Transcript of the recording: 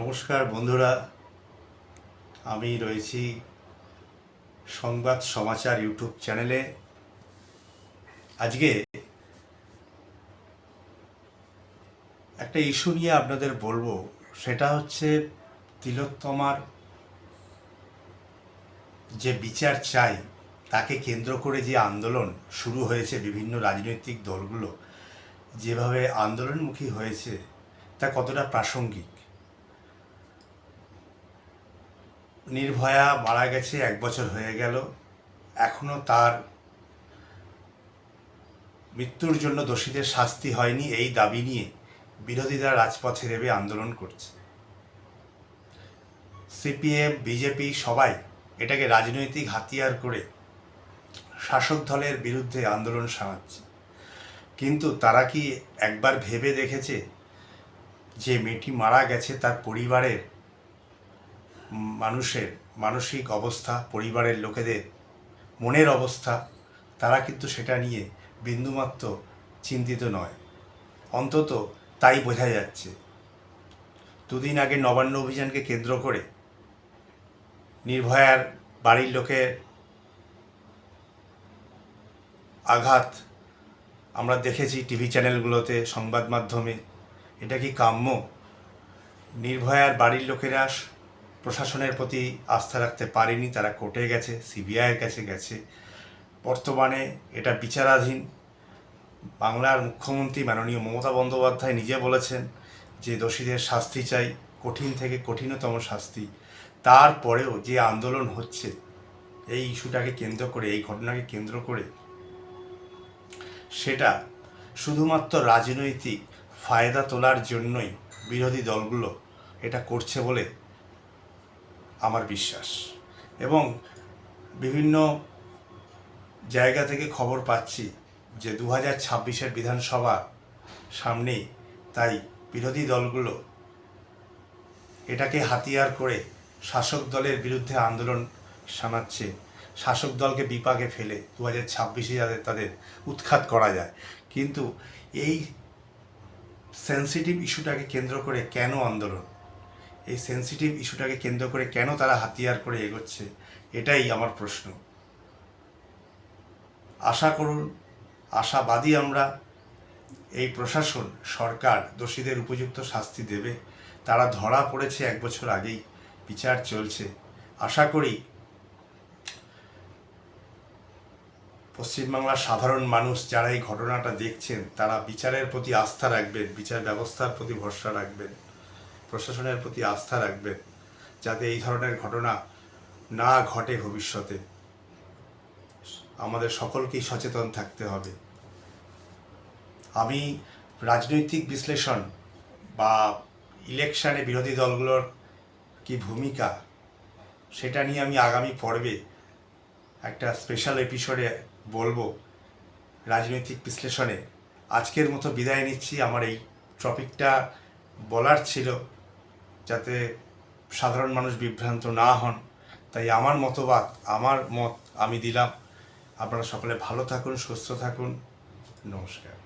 নমস্কার বন্ধুরা, আমি রয়েছি সংবাদ সমাচার ইউটিউব চ্যানেলে। আজকে একটা ইস্যু নিয়ে আপনাদের বলব, সেটা হচ্ছে তিলোত্তমার যে বিচার চাই, তাকে কেন্দ্র করে যে আন্দোলন শুরু হয়েছে বিভিন্ন রাজনৈতিক দলগুলো, যেভাবে আন্দোলনমুখী হয়েছে, তা কতটা প্রাসঙ্গিক? নির্ভয়া মারা গেছে, এক বছর হয়ে গেল। এখনও তার মৃত্যুর জন্য দোষীদের শাস্তি হয়নি এই দাবি নিয়ে বিরোধীরা রাজপথে নেমে আন্দোলন করছে। সিপিএম, বিজেপি সবাই এটাকে রাজনৈতিক হাতিয়ার করে শাসক দলের বিরুদ্ধে আন্দোলন সানাচ্ছে কিন্তু তারা কি একবার ভেবে দেখেছে যে মেয়েটি মারা গেছে তার পরিবারের মানুষের মানসিক অবস্থা, পরিবারের লোকেদের মনের অবস্থা, তারা কিন্তু সেটা নিয়ে বিন্দুমাত্র চিন্তিত নয়। অন্তত তাই বোঝা যাচ্ছে। দুদিন আগে নবান্ন অভিযানকে কেন্দ্র করে নির্ভয়ার বাড়ির লোকের আঘাত আমরা দেখেছি টিভি চ্যানেলগুলোতে, সংবাদ মাধ্যমে। এটা কি কাম্য? নির্ভয়ার বাড়ির লোকেরা প্রশাসনের প্রতি আস্থা রাখতে পারেনি, তারা কোর্টে গেছে সিবিআইয়ের কাছে গেছে। বর্তমানে এটা বিচারাধীন। বাংলার মুখ্যমন্ত্রী মাননীয় মমতা বন্দ্যোপাধ্যায় নিজে বলেছেন যে দোষীদের শাস্তি চাই, কঠিন থেকে কঠিনতম শাস্তি। তারপরেও যে আন্দোলন হচ্ছে, এই ইস্যুটাকে কেন্দ্র করে, এই ঘটনাকে কেন্দ্র করে, সেটা শুধুমাত্র রাজনৈতিক ফায়দা তোলার জন্যই বিরোধী দলগুলো এটা করছে বলে আমার বিশ্বাস। এবং বিভিন্ন জায়গা থেকে খবর পাচ্ছি যে দু হাজার ছাব্বিশের বিধানসভা সামনেই তাই বিরোধী দলগুলো এটাকে হাতিয়ার করে শাসক দলের বিরুদ্ধে আন্দোলন শানাচ্ছে শাসক দলকে বিপাকে ফেলে দু হাজার ছাব্বিশে যাতে তাদের উৎখাত করা যায়। কিন্তু এই সেন্সিটিভ ইস্যুটাকে কেন্দ্র করে কেন আন্দোলন? এই সেন্সিটিভ ইস্যুটাকে কেন্দ্র করে কেন তারা হাতিয়ার করে এগোচ্ছে? এটাই আমার প্রশ্ন। আশা করুন, আশাবাদী আমরা এই প্রশাসন, সরকার, দোষীদের উপযুক্ত শাস্তি দেবে। তারা ধরা পড়েছে এক বছর আগেই। বিচার চলছে। আশা করি পশ্চিমবাংলার সাধারণ মানুষ যারা এই ঘটনাটা দেখছেন, তারা বিচারের প্রতি আস্থা রাখবেন, বিচার ব্যবস্থার প্রতি ভরসা রাখবেন। প্রশাসনের প্রতি আস্থা রাখবেন যাতে এই ধরনের ঘটনা না ঘটে ভবিষ্যতে। আমাদের সকলকেই সচেতন থাকতে হবে। আমি রাজনৈতিক বিশ্লেষণ বা ইলেকশনে বিরোধী দলগুলোর কি ভূমিকা সেটা নিয়ে আমি আগামী পর্বে একটা স্পেশাল এপিসোডে বলব। রাজনৈতিক বিশ্লেষণে আজকের মতো বিদায় নিচ্ছি। আমার এই টপিকটা বলার ছিল। যাতে সাধারণ মানুষ বিভ্রান্ত না হন। তাই আমার মতবাদ, আমার মত আমি দিলাম। আপনারা সকলে ভালো থাকুন, সুস্থ থাকুন। নমস্কার।